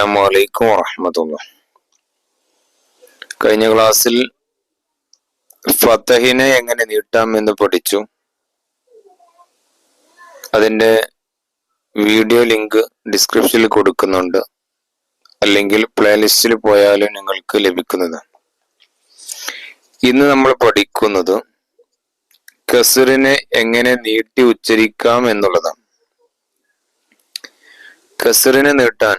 അസ്സാം വലൈക്കും വറഹമത്തുള്ള കഴിഞ്ഞ ക്ലാസ്സിൽ ഫത്തഹിനെ എങ്ങനെ നീട്ടാം എന്ന് പഠിച്ചു. അതിന്റെ വീഡിയോ ലിങ്ക് ഡിസ്ക്രിപ്ഷനിൽ കൊടുക്കുന്നുണ്ട്. അല്ലെങ്കിൽ പ്ലേലിസ്റ്റിൽ പോയാലും നിങ്ങൾക്ക് ലഭിക്കുന്നത്. ഇന്ന് നമ്മൾ പഠിക്കുന്നത് കസറിനെ എങ്ങനെ നീട്ടി ഉച്ചരിക്കാം എന്നുള്ളതാണ്. കസറിനെ നീട്ടാൻ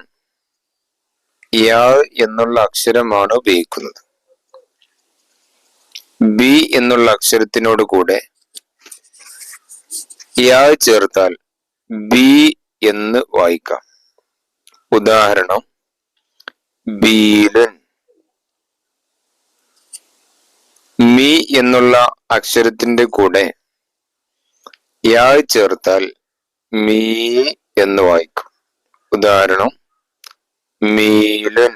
യാ എന്നുള്ള അക്ഷരമാണ് ഉപയോഗിക്കുന്നത്. ബി എന്നുള്ള അക്ഷരത്തിനോട് കൂടെ യാ ചേർത്താൽ ബി എന്ന് വായിക്കാം. ഉദാഹരണം ബീലൻ. മീ എന്നുള്ള അക്ഷരത്തിന്റെ കൂടെ യാ ചേർത്താൽ മീ എന്ന് വായിക്കും. ഉദാഹരണം മീലൻ.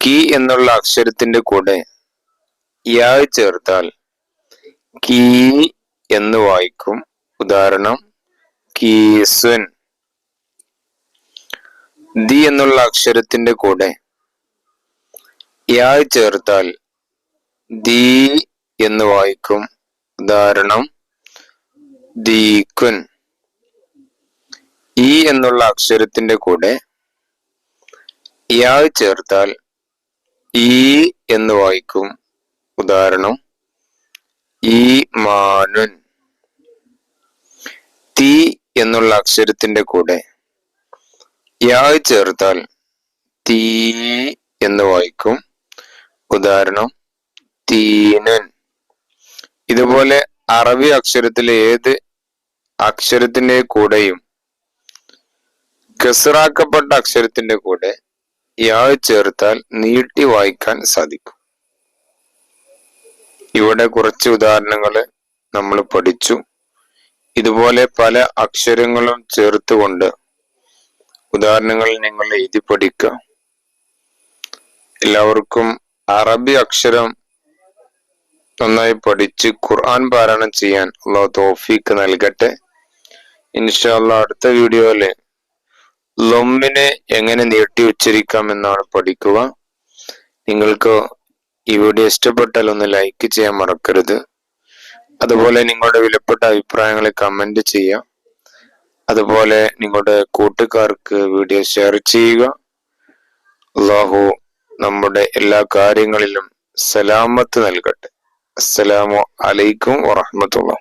കി എന്നുള്ള അക്ഷരത്തിന്റെ കൂടെ യാ ചേർത്താൽ കീ എന്ന് വായിക്കും. ഉദാഹരണം കീസുൻ. ദി എന്നുള്ള അക്ഷരത്തിന്റെ കൂടെ യാ ചേർത്താൽ ദീ എന്ന് വായിക്കും. ഉദാഹരണം ദീക്കുൻ. ഈ എന്നുള്ള അക്ഷരത്തിന്റെ കൂടെ യാ ചേർത്താൽ ഈ എന്ന് വായിക്കും. ഉദാഹരണം ഈ മാനുൻ. തീ എന്നുള്ള അക്ഷരത്തിന്റെ കൂടെ യാ ചേർത്താൽ തീ എന്ന് വായിക്കും. ഉദാഹരണം തീനൻ. ഇതുപോലെ അറബി അക്ഷരത്തിലെ ഏത് അക്ഷരത്തിന്റെ കൂടെയും കസറാക്കപ്പെട്ട അക്ഷരത്തിന്റെ കൂടെ യാ ചേർത്താൽ നീട്ടി വായിക്കാൻ സാധിക്കും. ഇവിടെ കുറച്ച് ഉദാഹരണങ്ങൾ നമ്മൾ പഠിച്ചു. ഇതുപോലെ പല അക്ഷരങ്ങളും ചേർത്തുകൊണ്ട് ഉദാഹരണങ്ങൾ നിങ്ങൾ എഴുതി പഠിക്കുക. എല്ലാവർക്കും അറബി അക്ഷരം നന്നായി പഠിച്ച് ഖുർആൻ പാരായണം ചെയ്യാൻ അള്ളാഹു തോഫീക്ക് നൽകട്ടെ. ഇൻഷാല്ല അടുത്ത വീഡിയോയിൽ ലൊമ്മിനെ എങ്ങനെ നീട്ടി ഉച്ചരിക്കാം എന്നാണ് പഠിക്കുക. നിങ്ങൾക്ക് ഈ വീഡിയോ ഇഷ്ടപ്പെട്ടാൽ ഒന്ന് ലൈക്ക് ചെയ്യാൻ മറക്കരുത്. അതുപോലെ നിങ്ങളുടെ വിലപ്പെട്ട അഭിപ്രായങ്ങൾ കമന്റ് ചെയ്യാം. അതുപോലെ നിങ്ങളുടെ കൂട്ടുകാർക്ക് വീഡിയോ ഷെയർ ചെയ്യുക. അള്ളാഹു നമ്മുടെ എല്ലാ കാര്യങ്ങളിലും സലാമത്ത് നൽകട്ടെ. അസ്സലാമു അലൈക്കും വറഹമത്തുള്ള